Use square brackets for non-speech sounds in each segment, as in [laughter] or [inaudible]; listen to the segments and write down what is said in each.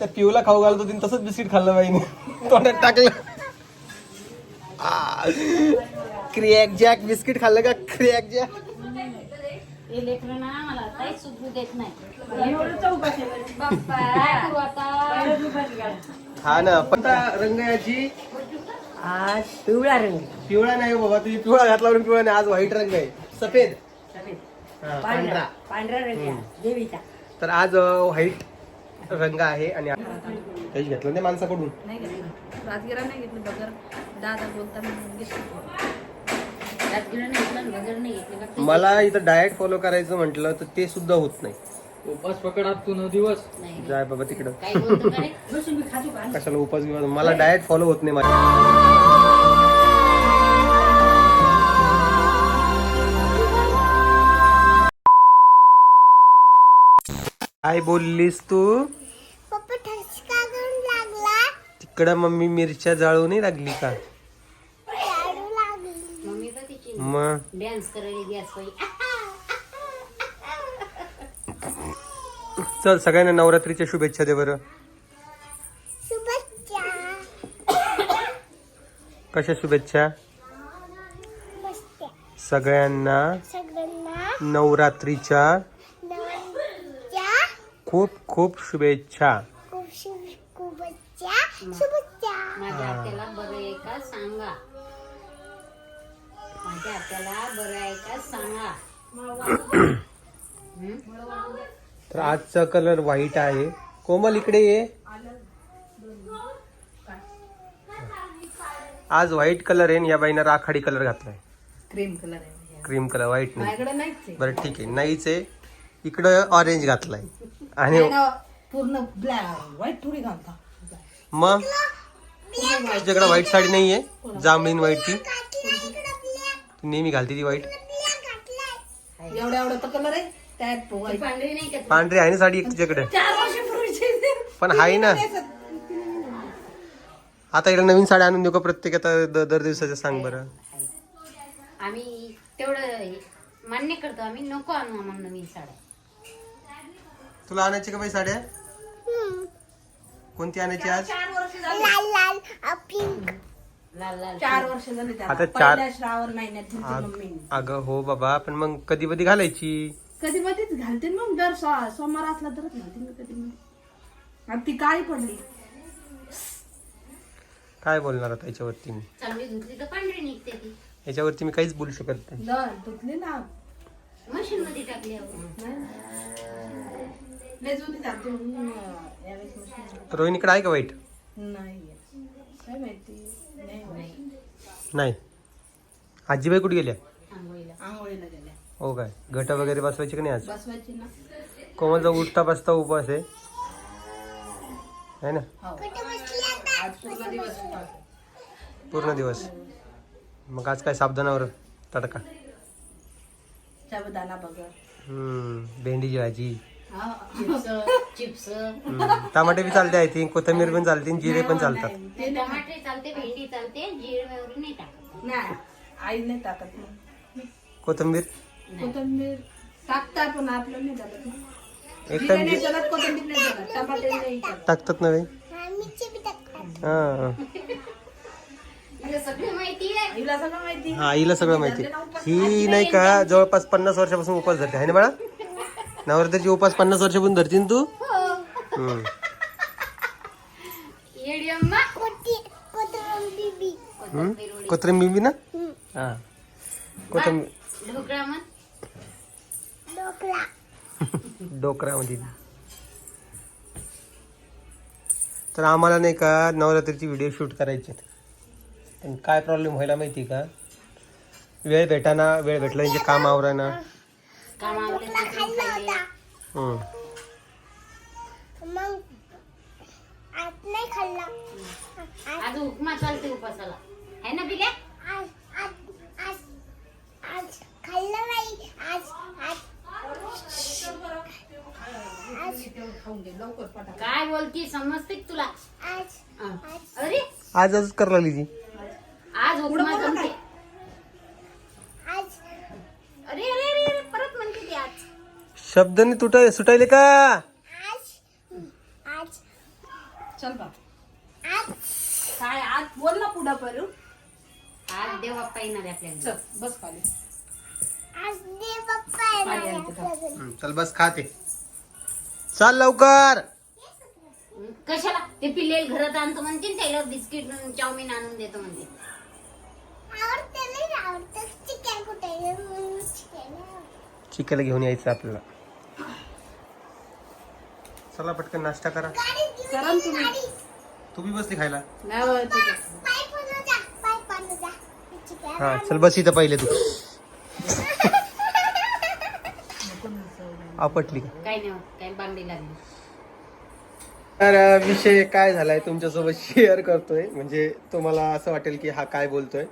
त्या पिऊला खाऊ घालतो तिने तसंच बिस्किट खाल्लं बाईने. तोंडात टाकलं. क्रॅक जॅक बिस्किट खाल्लं का? Krack Jack. हे ना हा पण आता रंग याची आज? पिवळा रंग. पिवळा नाही हो बाबा तुम्ही पिवळा घातला म्हणून पिवळा नाही आज व्हाईट रंग आहे. सफेद? हा, पांढरा. पांढरा. रंग देवीचा. तर आज व्हाईट रंग आहे आणि काही घेतलं नाही माणसाकडून. नाही घेतलं. राजगिरा नाही घेतलं बगर दादा बोलताना मला इथं डाएट फॉलो करायचं म्हटलं तर ते सुद्धा होत नाही. उपास पकड तू नऊ दिवस. नाही. जाय बाबा तिकडं. [laughs] कशाला उपास घेऊन मला डाएट फॉलो होत नाही माझ्या काय बोललीस तू? पप्पा ठसका करून लागला. तिकडं मम्मी मिरच्या जाळू नाही लागली का? लाडू लागली. मम्मी तर तिची मग? डान्स करायला गॅस पाहिजे चल सगळ्यांना नवरात्रीच्या शुभेच्छा दे बरं. शुभेच्छा. कशा शुभेच्छा? मस्त. सगळ्यांना सगळ्यांना. नवरात्रीच्या खूप खूप शुभेच्छा. खूप शुभ शुभेच्छा शुभेच्छा. माझ्या आत्याला बरं आहे का सांगा? माझ्या आत्याला बरं आहे का सांगा? [coughs] तर आजचा कलर व्हाईट आहे. कोमल इकडे ये. आज व्हाईट कलर आहे आणि या बाईनं राखाडी कलर घातलाय. क्रीम कलर आहे. क्रीम कलर व्हाईट नाही. माझ्याकडे नाहीच आहे. बरं ठीक आहे. नाहीच आहे. इकडं ऑरेंज घातलाय. आणि पूर्ण ब्लॅक व्हाईट थोडी घालता. मग? तुझ्याकडे व्हाईट साडी नाहीये जांभळीन व्हाईट ती ती नेहमी घालते ती व्हाईट. एवढा एवढा तर कलर आहे त्यात white. पांढरी नाही का पांढरी आहे ना साडी एक तुझ्याकडे? चार वर्षापूर्वीची पण आहे ना. आता इकडे नवीन साड्या आणून देऊ का प्रत्येक आता द- दर दिवसाच्या सांग बरं. आम्ही तेवढं मान्य करतो आम्ही नको आणू आम्हाला नवीन साड्या. तुला आणायची का बाई साड्या? कोणती आणायची आज? चार वर्ष झाली. लाल लाल पिंक लाल लाल चार वर्ष झाली त्याला. चार- पहिल्या श्रावण महिन्यात अग- हो बाबा पण मग कधी कधी घालायची? कधी मध्येच घालते ना मग दर सो- सोमवार असला तरच घालते मी कधी मग आणि ती काळी पडली. काय बोलणार आता याच्यावरती मी? चांगली धुतली तर पांढरी निघते ती. याच्यावरती मी काहीच बोलू शकत नाही. दर धुतली ना. मशीन मध्ये टाकली आपण घालते म्हणून अं, यावेळेस मशीन रोहिणीकडे आहे का वाईट? नाही. काय माहिती नाही नाही नाही आजीबाई कुठे गेल्या? हो काय? घट वगैरे बसवायची का नाही आज? कोमलचा उठता बसता उपवास आहे. है ना? पूर्ण दिवस. मग आज काय साबदानावर तडका? हम्म भेंडीची भाजी चिप्स टमाटे बी चालते आय थिंक कोथिंबीर पण चालते जिरे पण चालतात. ते नाही टमाटे चालते भेंडी चालते जिरे वगैरे नाही टाकत. नाही आई नाही टाकत ना. कोथिंबीर? कोथिंबीर टाकता पण आपलं नाही टाकत ना. एक जिरे टाइम नाही चालत कोथिंबीर नाही चालत टमाटे नाही चालत टाकतात ना बाई. आम्हीचे बी टाकतात. हा. मला सगळं माहिती आहे. आईला सगळं माहिती हा आईला सगळं माहिती ही नाही का जवळपास पन्नास वर्षापासून उपास धरते आहे ना बाळा? नवरात्रीची उपास पन्नास वर्षापासून धरते ना तू हम्म. बीबी हम्म? कोथिंबीर बी ना हा. कोथिंबीर. ढोकळा मग डोकला [laughs] डोकरामध्ये तर आम्हाला नाही का नवरात्रीची व्हिडिओ शूट करायचे पण काय प्रॉब्लेम व्हायला माहिती का? वेळ भेटाना वेळ भेटला म्हणजे काम आवराना. काम आवडलं मग आज नाही खाल्ला. आज उपमा चालते उपासाला. है ना बिल्या? आज आज आज आज खाल्लं नाही आज आज. काय बोलती? समजते का तुला? आज. अरे आज. आजच करायला लागली ती. आज उपमा जमते आज अरे अरे अरे अरे परत म्हणते ती आज शब्द नाही तुटाय सुटायले का? आज आज चल बा काय आज बोल ना पुढं करू. आज देव बाप्पा येणार आहे आपल्याला. चल बस खाली. येणार आहे चल बस खाते. चाल लवकर. कशाला? ते पिल्लेल घरात आणतो म्हणते ना त्याला बिस्किट चाऊमिन आणून देतो म्हणते. चिकन घेऊन यायचं आपल्याला. चला पटकन नाश्ता करा. करा ना तुम्ही. गाडीत. तू बी बसली खायला नाही हा चल बस इथं पहिले तू. आपटली का? काय नाही होत, काय बांगडी लागली. तर अ, विषय काय झालाय तुमच्यासोबत शेअर करतोय. म्हणजे तुम्हाला असं वाटेल की हा काय बोलतोय.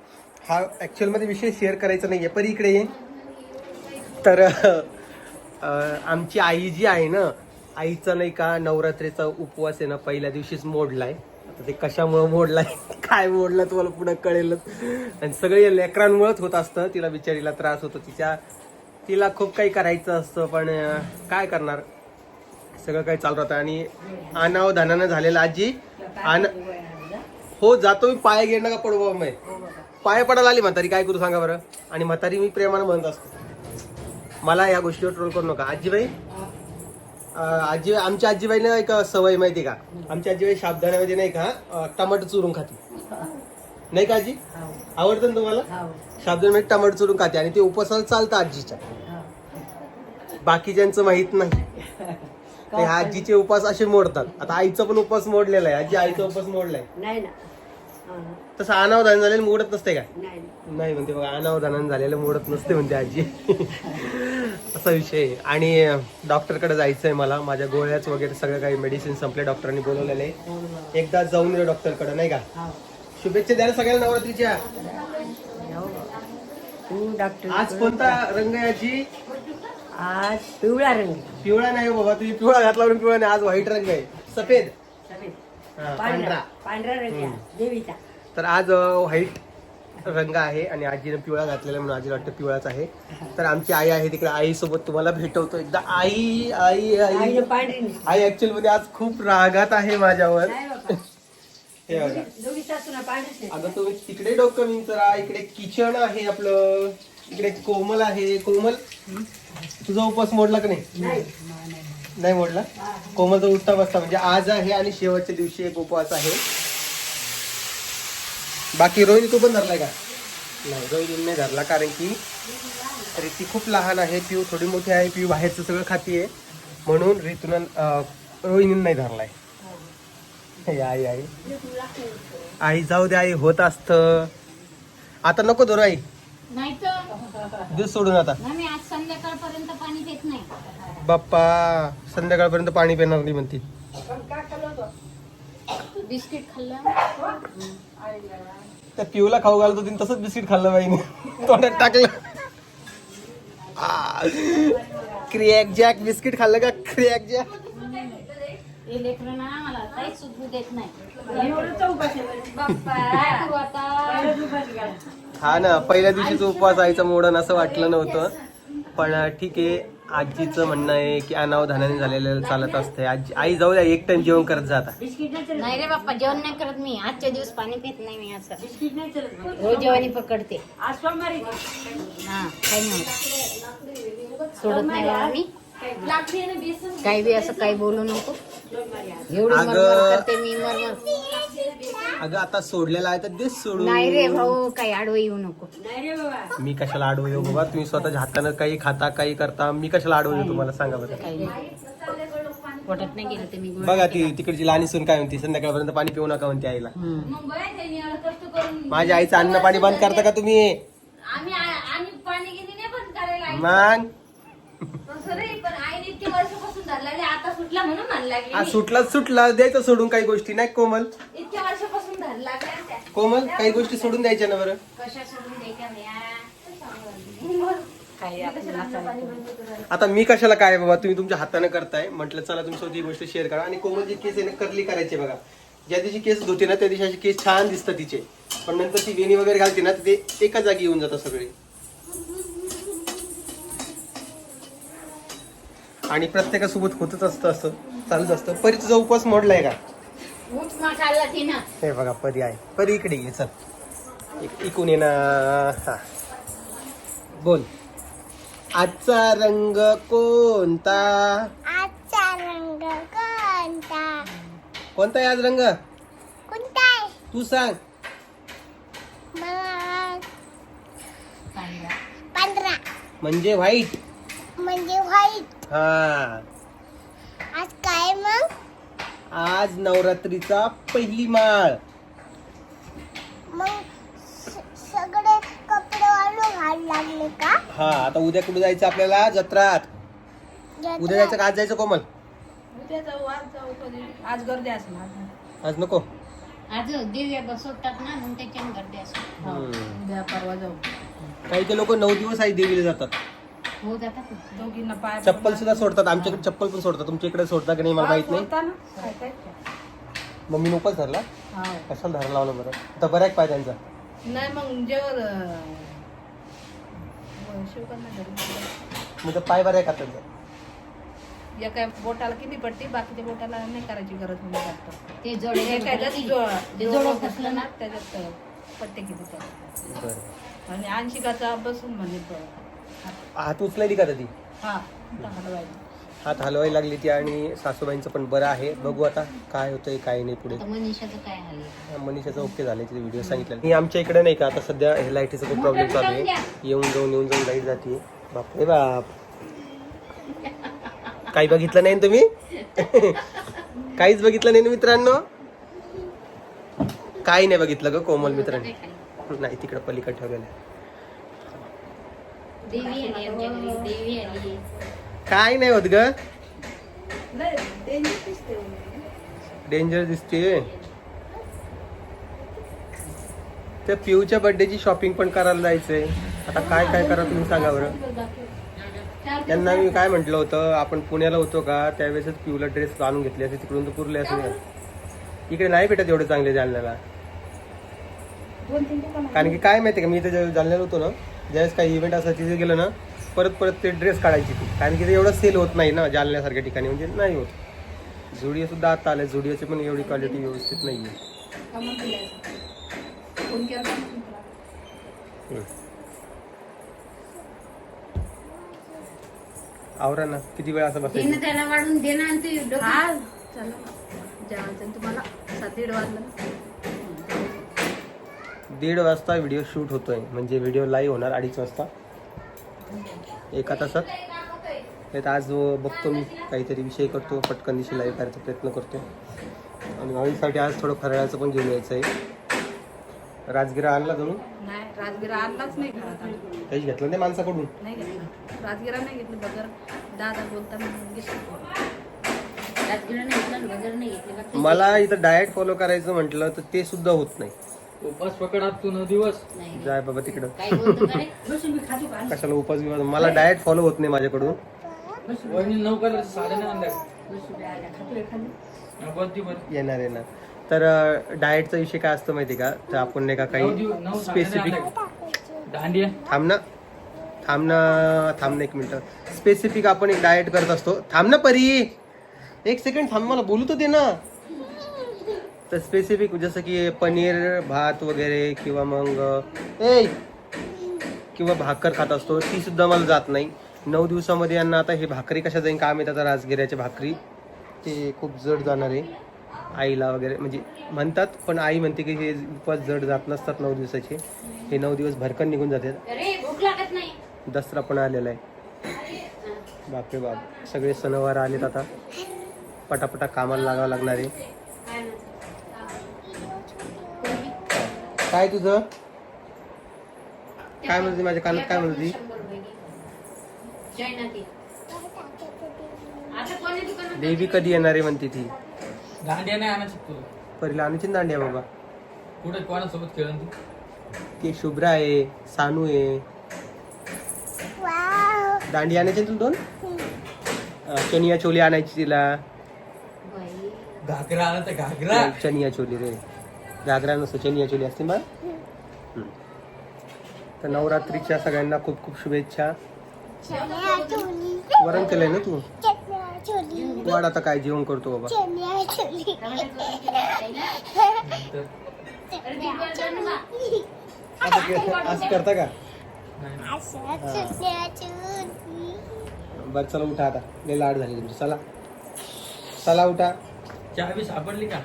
हा ऍक्च्युअलमध्ये विषय शेअर करायचा नाहीये पण इकडे ये. तर अ, आमची आई जी आहे ना आईचा नाही का नवरात्रीचा उपवास आहे ना पहिल्या दिवशीच मोडलाय. आता ते कशामुळं मोडलाय [laughs] काय मोडला तुम्हाला पुढे कळेलच. आणि सगळे लेकरांमुळेच होत असतं तिला बिचारीला त्रास होतो. तिच्या तिला खूप काही करायचं असतं पण काय करणार? सगळं काही चालू राहतं. आणि अनावधानानं झालेलं आजी आन हो जातो मी पाय घेणं का पडू बाबा मी पाय पडायला आली म्हातारी काय करू सांगा बरं? आणि म्हातारी मी प्रेमानं म्हणत असतो. मला या गोष्टीवर ट्रोल करू नका. आजीबाई अं, आजी आमच्या आजीबाईनं एक सवय माहिती का? आमच्या आजीबाई शाबदाण्यामध्ये नाही का टमाटर चुरून खाते. नाही का आजी? आवडतं ना तुम्हाला? शाबदाण्यामध्ये टमाटर चुरून खाते आणि ते उपवासाला चालतं आजीच्या. बाकीच्यांचं माहीत नाही. [laughs] ते आजीचे उपास असे मोडतात. आता आईचा पण उपास मोडलेला आहे. आजी आईचा उपास मोडलाय. हा, तसं अनावधान झालेलं मोडत नसते का नाही. नाही म्हणते बघा अनावधानानं झालेलं मोडत नसते म्हणते आजी. असा विषय आहे. आणि डॉक्टरकडे जायचं आहे मला. माझ्या गोळ्याच वगैरे सगळं काही मेडिसिन संपले डॉक्टरांनी बोलवलेले. एकदा जाऊन ये डॉक्टरकडे नाही का? शुभेच्छा द्या ना सगळ्यांना नवरात्रीच्या तू डॉक्टर आज कोणता रंग आहे आजी? आज पिवळा रंग. पिवळा नाही हो बाबा तुम्ही पिवळा घातला म्हणून पिवळा नाही आज व्हाईट रंग आहे. सफेद. हा, पांढरा. पांढरा. रंग देवीचा. तर आज व्हाईट रंग आहे आणि आजीने पिवळा घातलेला म्हणून आजीला वाटतं पिवळाच आहे. तर आमची आई आहे तिकडे आईसोबत तुम्हाला भेटवतो एकदा. आई आई आई. आई ऍक्च्युअलमध्ये आज खूप रागात आहे माझ्यावर. हे बघा. अगं तुम्ही तिकडे डोकं विंचरा इकडे किचन आहे आपलं. इकडे कोमल आहे. कोमल? तुझा उपवास मोडला का नाही? नाही. मोडला? कोमलचा उठता बसता. म्हणजे आज आहे आणि शेवटच्या दिवशी एक उपवास आहे. बाकी रोहिणी तू पण धरलाय का? नाही रोहिणी नाही धरला कारण की रीती खूप लहान आहे पिऊ थोडी मोठी आहे पिऊ बाहेरचं सगळं खातीये. म्हणून ऋतून रोहिणी नाही धरलाय. हे आई आई. आई जाऊ दे आई होत असत. आता नको धरू आई. दूध सोडून आता. मी संध्याकाळपर्यंत पाणी पित नाही. बाप्पा संध्याकाळपर्यंत पाणी पिणार नाही म्हणते. बिस्किट खाल्लं. त्या पिऊला खाऊ घालतो तिने तसंच बिस्किट खाल्लं बाईने. तोंडात टाकलं. क्रिएक जॅक बिस्किट खाल्लं का? Krack Jack. हे. हा ना पहिल्या दिवशीच उपवास आईचा मोडन असं वाटलं नव्हतं. पण ठीक आहे. आजीचं म्हणणं आहे की अनावधानाने झालेलं चालत असते आजी आई जाऊ द्या एक टाइम जेवण करत जा आता. बिस्किट नाही रे बाप्पा जेवण नाही करत मी. आजच्या दिवस पाणी पित नाही मी असं. बिस्किट नाही चलत. रोज जेवणी पकडते. आज सोमवारी. हा काही नाही. होत. सोडत नाही मी काही बी असं काही बोलू नको. एवढी अगं. मरमर करते मी मरमर अगं आता सोडलेला आहे तर देश सोडून. नाही रे भाऊ काही आडवं येऊ नको. नाही रे बाबा. मी कशाला आडवं येऊ बाबा? तुम्ही स्वतःच्या हातानं काही खाता काही करता. मी कशाला आडवं येऊ तुम्हाला? सांगा बरं. काही नाही. पोटात नाही गेलं ते मी गोळ्या बघा ती तिकडची लहानी सून काय म्हणते? संध्याकाळपर्यंत पाणी पिऊ नका म्हणते आईला. माझ्या आईचं अन्न पाणी बंद करता का तुम्ही? आम्ही आम्ही पाणी गिनी नाही बंद करायला. मग आता सुटला म्हणून म्हण लागली आज सुटला सुटला द्यायचं सोडून काही गोष्टी नाही कोमल? इतक्या वर्षापासून धर लागल्या त्या कोमल काही गोष्टी सोडून द्यायच्या ना बरं? कशा सोडून द्यायच्या काही आता मी कशाला काय बाबा तुम्ही तुमच्या हाताने करताय. म्हटलं चला तुमच्यासोबत ही गोष्ट शेअर करा. आणि कोमलची केस आहे ना कर्ली करायची बघा. ज्या दिवशी केस धुते ना त्या दिवशी अशी केस छान दिसतात तिचे. पण नंतर ती वेणी वगैरे घालते ना ते एका जागी येऊन जातात सगळे. आणि प्रत्येकासोबत होतच असतं असं चालूच असतं. परी तुझा उपवास मोडलाय का? हे बघा परी आहे. परी इकडे ये चल. इक- इकून ये ना. हा. बोल. आजचा रंग कोणता? आजचा रंग कोणता? कोणता आहे आज रंग? कोणता आहे? तू सांग. मला पांढरा. म्हणजे व्हाईट. म्हणजे व्हाईट. हा. आज काय मग? आज नवरात्रीचा पहिली माळ. मग स- सगळे कपडे वाळू घाल लागले का? हा आता उद्या कुठे जायचं आपल्याला? जत्रात. उद्या जायचं का? आज जायचं कोमल? उद्या जाऊ आज जाऊ कधी? आज गर्दी असेल आज नको. आज दिव्या बसवतात ना मग त्याच्याने गर्दी असते हम्म. उद्या परवा जाऊ. काही काही लोक नऊ दिवस आई देवीला जातात. हो जातात दोघींना पाय चप्पल सुद्धा सोडतात. आमच्याकडे चप्पल पण सोडतात. तुमच्या इकडे सोडता की नाही मला माहीत नाही. होता ना काय? काय मम्मीने उपास धरला? हा. कशाला धरला लावलं बरं? आता बरं आहे पाय त्यांचा? नाही मग जेवर शिवकन्या मग तर पाय बरं आहे का त्यांचा? या काय बोटाला किती पडते बाकीच्या बोटाला नाही करायची गरज म्हणजे जास्त ते जोड हे ते ना. त्याच्यात पट्टे किती त्या बरं. आणि अंशिकाचा बसून म्हणजे हात उचलायली का ती हा हलवायला. हात हलवायला लागली ती आणि सासूबाईंचं पण बरं आहे. बघू आता काय होतंय काय नाही पुढे. आता मनीषाचं काय हाल आहे? मनीषाचं ओके झाले तिथे व्हिडिओ सांगितलं. मी आमच्या इकडे नाही का आता सध्या हे लाईटीचा खूप प्रॉब्लेम चालू आहे. येऊन जाऊन येऊन जाऊन लाइट जाते बापरे बाप. काही बघितलं नाही ना तुम्ही? [laughs] काहीच बघितलं नाही ना मित्रांनो? काही नाही बघितलं ग कोमल मित्रांनी. नाही तिकडे पलीकडे ठेवलेलं आहे. देवी आली आमच्या घरी देवी आली काय नाही होत ग. नाही danger दिसते. डेंजर दिसते. त्या पिऊच्या बर्थडेची शॉपिंग पण करायला जायचंय. आता काय काय करा तुम्ही सांगा बरं. त्यांना मी काय म्हटलं होतं आपण पुण्याला होतो का त्यावेळेसच पिऊला ड्रेस आणून घेतले असे तिकडून तर पुरले असे इकडे नाही भेटत एवढे चांगले जालन्याला. कारण की काय माहिती का मी इथे जालन्याला होतो ना ज्यावेळेस काही इव्हेंट असा तिथे गेलो ना परत परत ते ड्रेस काढायची ती. कारण की ते एवढं सेल होत नाही ना जालन्यासारख्या ठिकाणी. म्हणजे नाही होत. झुडिओ सुद्धा आता आले झुडिओची पण एवढी क्वालिटी व्यवस्थित नाही आहे? आवरा ना किती वेळ असं बसायचं? त्याला वाढून दे ना हा तुम्हाला सात दीड वाजलं. दीड वाजता व्हिडिओ शूट होतोय. म्हणजे व्हिडिओ लाईव्ह होणार अडीच वाजता. एका तासात. तर आज बघतो मी. काहीतरी विषय करतो पटकन दिवशी लाईव्ह करायचा प्रयत्न करतो. आणि आईसाठी आज थोडं फराळाचं पण घेऊन यायचं आहे. राजगिरा आणला जणू नाही राजगिरा आणलाच नाही घरात आम्ही. काही घेतलं नाही माणसाकडून? नाही घेतला. राजगिरा नाही घेतली बगर दादा? मला इथं डाएट फॉलो करायचं म्हटलं तर ते सुद्धा होत नाही. उपास पकड तू न दिवस जाय बाबा तिकडं? [laughs] कशाला उपास बिपास? मला डाएट फॉलो होत नाही माझ्याकडून. वहिनी नऊ कलर साडे नाही आणल्या. बद्दी बद्दी येणार ना तर डाएटचा विषय काय असतो माहिती का? तर आपण नाही का काही स्पेसिफिक दांडिया थांब ना. थांब ना. थांब ना एक मिनिट. स्पेसिफिक आपण एक डाएट करत असतो. थांब ना परी. एक सेकंड थांब मला बोलू तर दे ना. तर स्पेसिफिक जसं की पनीर भात वगैरे किंवा मग ए! किंवा भाकर खात असतो ती सुद्धा मला जात नाही. नऊ दिवसामध्ये यांना आता हे भाकरी कशा जाईन काम येतात आता राजगिऱ्याच्या भाकरी. ते खूप जड जाणार आहे. आईला वगैरे म्हणजे म्हणतात पण आई म्हणते की हे उपवास जड जात नसतात नऊ दिवसाचे. हे नऊ दिवस भरकन निघून जातात. दसरा पण आलेला आहे. बापरे बाप सगळे सणवार आलेत आता. पटापटा कामाला लागावं लागणार आहे. काय तुझं? काय म्हणते माझ्या कानात? काय म्हणते देवी कधी येणार आहे म्हणते ती. दांडिया नाही आणायची तुला पहिला आणखी दांडिया बाबा. कुठे कोणासोबत खेळून तू? ते शुभ्रा आहे सानू आहे. दांडी आणायची ना तुला दोन? चनिया चोली आणायची तिला. घागरा आणा तर घागरा. चनिया चोली रे. घागरा नसतो चनिया चोली असते बा तर नवरात्रीच्या सगळ्यांना खूप खूप शुभेच्छा. वरण केलंय ना तू? वाढ आता काय जेवण करतो बाबा. असं करता का? बरं चला उठा आता. लय लाड झाली तुमची. चला. चला उठा. चावी सापडली का?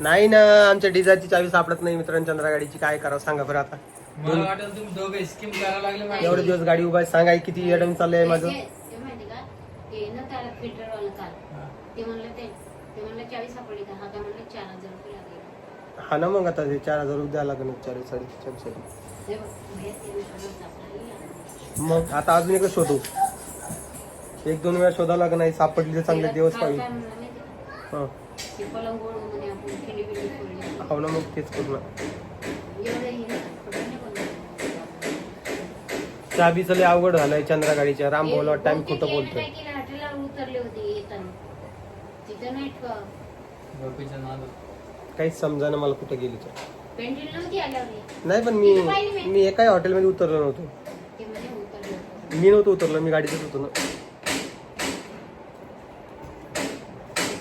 नाही ना आमच्या डिझायरची चावी सापडत नाही मित्रांच्या चंद्रा गाडीची. काय करावं सांगा बरं आता. मला वाटेल तुम्ही दोघं स्कीम करायला लागले माझ्या. एवढे दिवस गाडी उभा आहे सांगाय किती अडम चाललंय माझं. ते ते माहिती का? ते ना त्याला फिल्टरवाला काल हा. ते म्हणलं ते ते म्हणलं चावी सापडली का? हा काय म्हणलं चार हजार रुपये लागले. हा ना मग आता ते चार हजार रुपये द्यायला लागणार चार साडे चारशे हे बघ, भैया ते विश्वासात सापडली. मग आता अजून एकच शोधू. एक दोन वेळा शोधावं लागणार नाही सापडली तर चांगले दिवस काल पाहिजे. काय म्हणलं माहिती का? हा. ते पलंग गोड हो ना मग तेच करू ना. चाबीच लय अवघड झालंय चंद्रा गाडीच्या राम बोला टाइम खोटं बोलतोय. काहीच समजाना मला कुठं गेली तर नाही पण मी मी एकाही हॉटेलमध्ये उतरलो नव्हतो. मी नव्हतो उतरलो मी गाडीतच होतो ना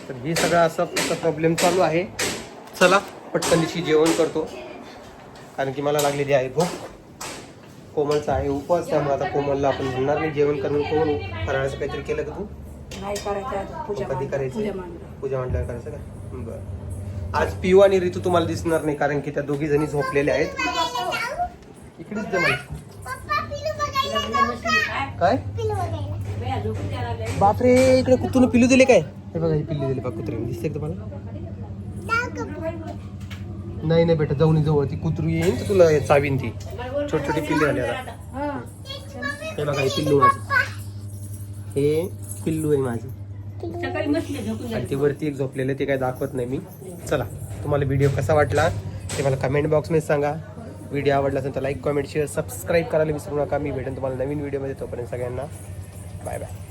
तर ही सगळा असा प्रॉब्लेम चालू आहे चला पटकनीशी जेवण करतो. कारण की मला लागलेली आहे भूक. कोमलचा आहे उपवास त्यामुळे आता कोमलला आपण म्हणणार नाही जेवण करून कोण फराळाचं काहीतरी केलं का तू? नाही करायचं कधी करायचं. पूजा मांडल्यावर. करायचं का? बरं. आज पिऊ आणि ऋतू तुम्हाला दिसणार नाही कारण की त्या दोघी जणी झोपलेल्या आहेत. इकडेच पिलू बघायला काय? पिलू. बापरे इकडे कुत्तून पिल्लू दिले काय? हे बघा हे पिल्लू दिले बघा कुत्रे दिसते का तुम्हाला? नाही नाही बेटा जाऊन जवळ. ती कुत्रू येईन तर तुला चावीन ती. छोटी छोटी पिल्ली आली आता हा. हे बघा हे पिल्लू माझं. हे पिल्लू आहे माझं. आणि ते वरती एक झोपलेलं ते काय दाखवत नाही मी. चला तुम्हाला व्हिडिओ कसा वाटला ते मला कमेंट बॉक्समध्ये सांगा. व्हिडिओ आवडला असेल तर लाईक कमेंट शेअर सबस्क्राईब करायला विसरू नका. मी भेटेन तुम्हाला नवीन व्हिडिओमध्ये तोपर्यंत सगळ्यांना. Bye bye